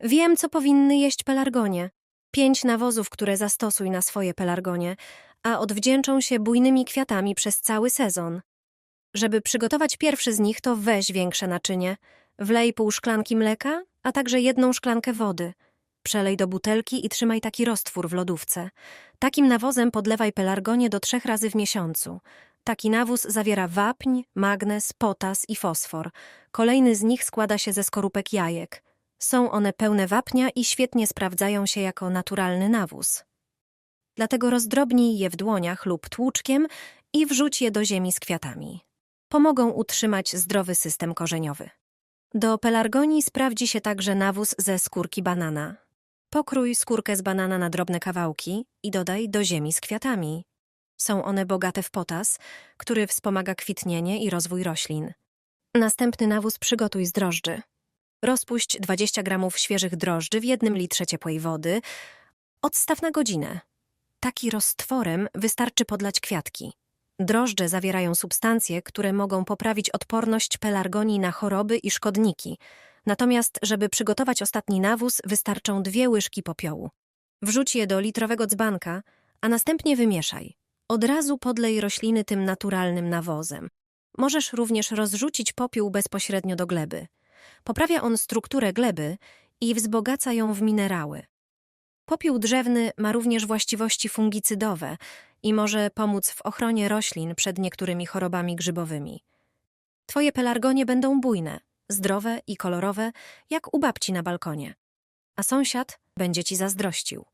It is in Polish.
Wiem, co powinny jeść pelargonie. Pięć nawozów, które zastosuj na swoje pelargonie, a odwdzięczą się bujnymi kwiatami przez cały sezon. Żeby przygotować pierwszy z nich, to weź większe naczynie. Wlej pół szklanki mleka, a także jedną szklankę wody. Przelej do butelki i trzymaj taki roztwór w lodówce. Takim nawozem podlewaj pelargonie do trzech razy w miesiącu. Taki nawóz zawiera wapń, magnez, potas i fosfor. Kolejny z nich składa się ze skorupek jajek. Są one pełne wapnia i świetnie sprawdzają się jako naturalny nawóz. Dlatego rozdrobnij je w dłoniach lub tłuczkiem i wrzuć je do ziemi z kwiatami. Pomogą utrzymać zdrowy system korzeniowy. Do pelargonii sprawdzi się także nawóz ze skórki banana. Pokrój skórkę z banana na drobne kawałki i dodaj do ziemi z kwiatami. Są one bogate w potas, który wspomaga kwitnienie i rozwój roślin. Następny nawóz przygotuj z drożdży. Rozpuść 20 gramów świeżych drożdży w jednym litrze ciepłej wody. Odstaw na godzinę. Taki roztworem wystarczy podlać kwiatki. Drożdże zawierają substancje, które mogą poprawić odporność pelargonii na choroby i szkodniki. Natomiast, żeby przygotować ostatni nawóz, wystarczą dwie łyżki popiołu. Wrzuć je do litrowego dzbanka, a następnie wymieszaj. Od razu podlej rośliny tym naturalnym nawozem. Możesz również rozrzucić popiół bezpośrednio do gleby. Poprawia on strukturę gleby i wzbogaca ją w minerały. Popiół drzewny ma również właściwości fungicydowe i może pomóc w ochronie roślin przed niektórymi chorobami grzybowymi. Twoje pelargonie będą bujne, zdrowe i kolorowe, jak u babci na balkonie. A sąsiad będzie ci zazdrościł.